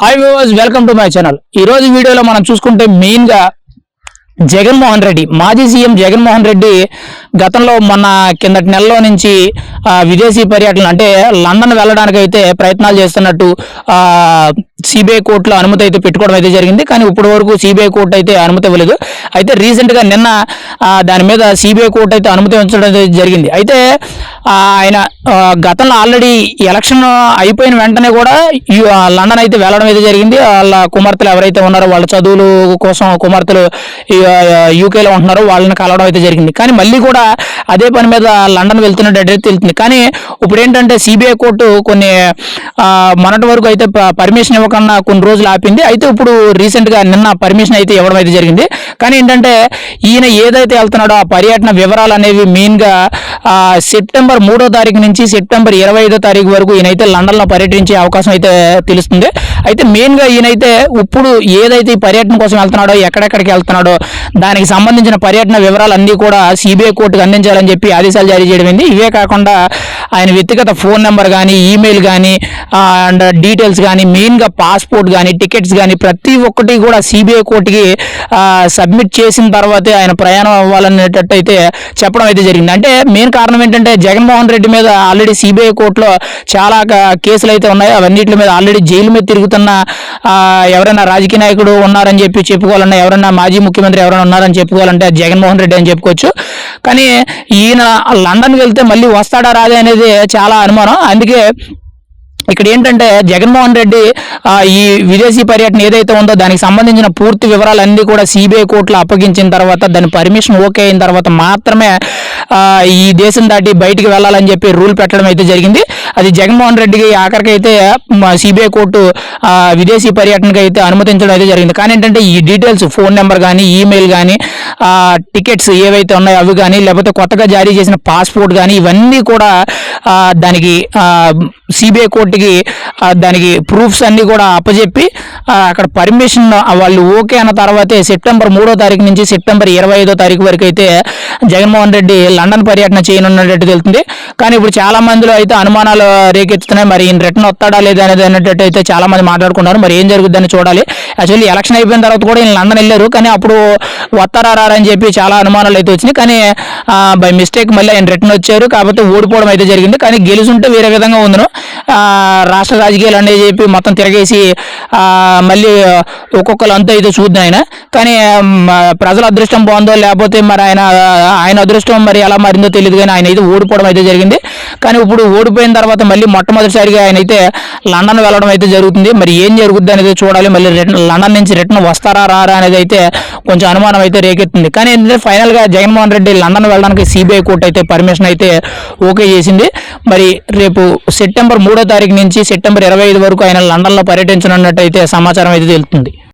Hi viewers welcome to my channel ఈ రోజు వీడియోలో మనం చూసుకుంటే మెయిన్గా జగన్మోహన్ రెడ్డి మాజీ సీఎం జగన్మోహన్ రెడ్డి గతంలో మొన్న కిందటి నెలలో నుంచి విదేశీ పర్యటన అంటే లండన్ వెళ్ళడానికి అయితే ప్రయత్నాలు చేస్తున్నట్టు సిబిఐ కోర్టులో అనుమతి అయితే పెట్టుకోవడం అయితే జరిగింది. కానీ ఇప్పటి వరకు సిబిఐ కోర్టు అయితే అనుమతి ఇవ్వలేదు. అయితే రీసెంట్గా నిన్న దాని మీద సిబిఐ కోర్టు అయితే అనుమతి ఉంచడం అయితే జరిగింది. అయితే ఆయన గతంలో ఆల్రెడీ ఎలక్షన్ అయిపోయిన వెంటనే కూడా లండన్ అయితే వెళ్ళడం అయితే జరిగింది. వాళ్ళ కుమార్తెలు ఎవరైతే ఉన్నారో వాళ్ళ చదువులు కోసం కుమార్తెలు యూకేలో ఉంటున్నారో వాళ్ళని కలవడం అయితే జరిగింది. కానీ మళ్ళీ కూడా అదే పని మీద లండన్ వెళ్తున్నట్టు అయితే తెలుస్తుంది. కానీ ఇప్పుడు ఏంటంటే సిబిఐ కోర్టు కొన్ని మొన్నటి వరకు అయితే పర్మిషన్ ఇవ్వకుండా కొన్ని రోజులు ఆపింది. అయితే ఇప్పుడు రీసెంట్గా నిన్న పర్మిషన్ అయితే ఇవ్వడం అయితే జరిగింది. కానీ ఏంటంటే ఈయన ఏదైతే వెళ్తున్నాడో ఆ పర్యటన వివరాలు అనేవి మెయిన్గా సెప్టెంబర్ మూడో తారీఖు నుంచి సెప్టెంబర్ ఇరవై ఐదో తారీఖు వరకు ఈయనైతే లండన్లో పర్యటించే అవకాశం అయితే తెలుస్తుంది. అయితే మెయిన్గా ఈయనైతే ఇప్పుడు ఏదైతే ఈ పర్యటన కోసం వెళ్తున్నాడో ఎక్కడెక్కడికి వెళ్తున్నాడో దానికి సంబంధించిన పర్యటన వివరాలు అన్నీ కూడా సిబిఐ కోర్టుకు అందించాలని చెప్పి ఆదేశాలు జారీ చేయడమైంది ఇవే కాకుండా ఆయన వ్యక్తిగత ఫోన్ నెంబర్ కానీ ఈమెయిల్ కానీ అండ్ డీటెయిల్స్ కానీ మెయిన్గా పాస్పోర్ట్ కానీ టికెట్స్ కానీ ప్రతి ఒక్కటి కూడా సిబిఐ కోర్టుకి సబ్మిట్ చేసిన తర్వాతే ఆయన ప్రయాణం అవ్వాలనేటట్టు అయితే చెప్పడం అయితే జరిగింది. అంటే మెయిన్ కారణం ఏంటంటే జగన్మోహన్ రెడ్డి మీద ఆల్రెడీ సిబిఐ కోర్టులో చాలా కేసులు అయితే ఉన్నాయి. అవన్నిటి మీద ఆల్రెడీ జైలు మీద తిరుగుతున్న ఎవరైనా రాజకీయ నాయకుడు ఉన్నారని చెప్పి చెప్పుకోవాలన్నా ఎవరైనా మాజీ ముఖ్యమంత్రి ఎవరైనా ఉన్నారని చెప్పుకోవాలంటే జగన్మోహన్ రెడ్డి అని చెప్పుకోవచ్చు. కానీ ఈయన లండన్కి వెళ్తే మళ్ళీ వస్తాడా రాదే అనేది చాలా అనుమానం. అందుకే ఇక్కడ ఏంటంటే జగన్మోహన్ రెడ్డి ఈ విదేశీ పర్యటన ఏదైతే ఉందో దానికి సంబంధించిన పూర్తి వివరాలన్నీ కూడా సిబిఐ కోర్టులో అప్పగించిన తర్వాత దాని పర్మిషన్ ఓకే అయిన తర్వాత మాత్రమే ఈ దేశం దాటి బయటికి వెళ్ళాలని చెప్పి రూల్ పెట్టడం అయితే జరిగింది. అది జగన్మోహన్ రెడ్డికి ఆఖరికి అయితే సిబిఐ కోర్టు విదేశీ పర్యటనకి అయితే అనుమతించడం అయితే జరిగింది. కానీ ఏంటంటే ఈ డీటెయిల్స్ ఫోన్ నెంబర్ కానీ ఈమెయిల్ కానీ టికెట్స్ ఏవైతే ఉన్నాయో అవి కానీ లేకపోతే కొత్తగా జారీ చేసిన పాస్పోర్ట్ కానీ ఇవన్నీ కూడా దానికి సిబిఐ కోర్టుకి దానికి ప్రూఫ్స్ అన్నీ కూడా అప్పచెప్పి అక్కడ పర్మిషన్ వాళ్ళు ఓకే అన్న తర్వాతే సెప్టెంబర్ మూడో తారీఖు నుంచి సెప్టెంబర్ ఇరవై ఐదో తారీఖు వరకు అయితే జగన్మోహన్ రెడ్డి లండన్ పర్యటన చేయనున్నట్టు తెలుస్తుంది. కానీ ఇప్పుడు చాలా మందిలో అయితే అనుమానాలు రేకెత్తుతున్నాయి. మరి ఈయన రిటర్న్ వస్తాడా లేదా అనేది అన్నట్టు అయితే చాలా మంది మాట్లాడుకున్నారు. మరి ఏం జరుగుతుందని చూడాలి. యాక్చువల్లీ ఎలక్షన్ అయిపోయిన తర్వాత కూడా ఈయన లండన్ వెళ్ళారు. కానీ అప్పుడు వస్తారా అని చెప్పి చాలా అనుమానాలు అయితే వచ్చినాయి. కానీ బై మిస్టేక్ మళ్ళీ ఆయన రిటర్న్ వచ్చారు. కాకపోతే ఓడిపోవడం అయితే జరిగింది. కానీ గెలుచుంటే వేరే విధంగా ఉందను. రాష్ట్ర రాజకీయాలు అనేది చెప్పి మొత్తం తిరగేసి మళ్ళీ ఒక్కొక్కరు అంతా అయితే చూద్దాం ఆయన. కానీ ప్రజల అదృష్టం బాగుందో లేకపోతే మరి ఆయన ఆయన అదృష్టం మరి ఎలా మారిందో తెలియదు కానీ ఆయన అయితే ఓడిపోవడం అయితే జరిగింది. కానీ ఇప్పుడు ఓడిపోయిన తర్వాత మళ్ళీ మొట్టమొదటిసారిగా ఆయన అయితే లండన్ వెళ్ళడం అయితే జరుగుతుంది. మరి ఏం జరుగుద్ది అనేది చూడాలి. మళ్ళీ రిటర్న్ లండన్ నుంచి రిటర్న్ వస్తారా రారా అనేది అయితే కొంచెం అనుమానం అయితే రేకెత్తుంది. కానీ ఏంటంటే ఫైనల్గా జగన్మోహన్ రెడ్డి లండన్ వెళ్ళడానికి సిబిఐ కోర్టు అయితే పర్మిషన్ అయితే ఓకే చేసింది. మరి రేపు సెప్టెంబర్ మూడో తారీఖు నుంచి సెప్టెంబర్ ఇరవై ఐదు వరకు ఆయన లండన్లో పర్యటించనున్నట్టు అయితే సమాచారం అయితే తెలుస్తుంది.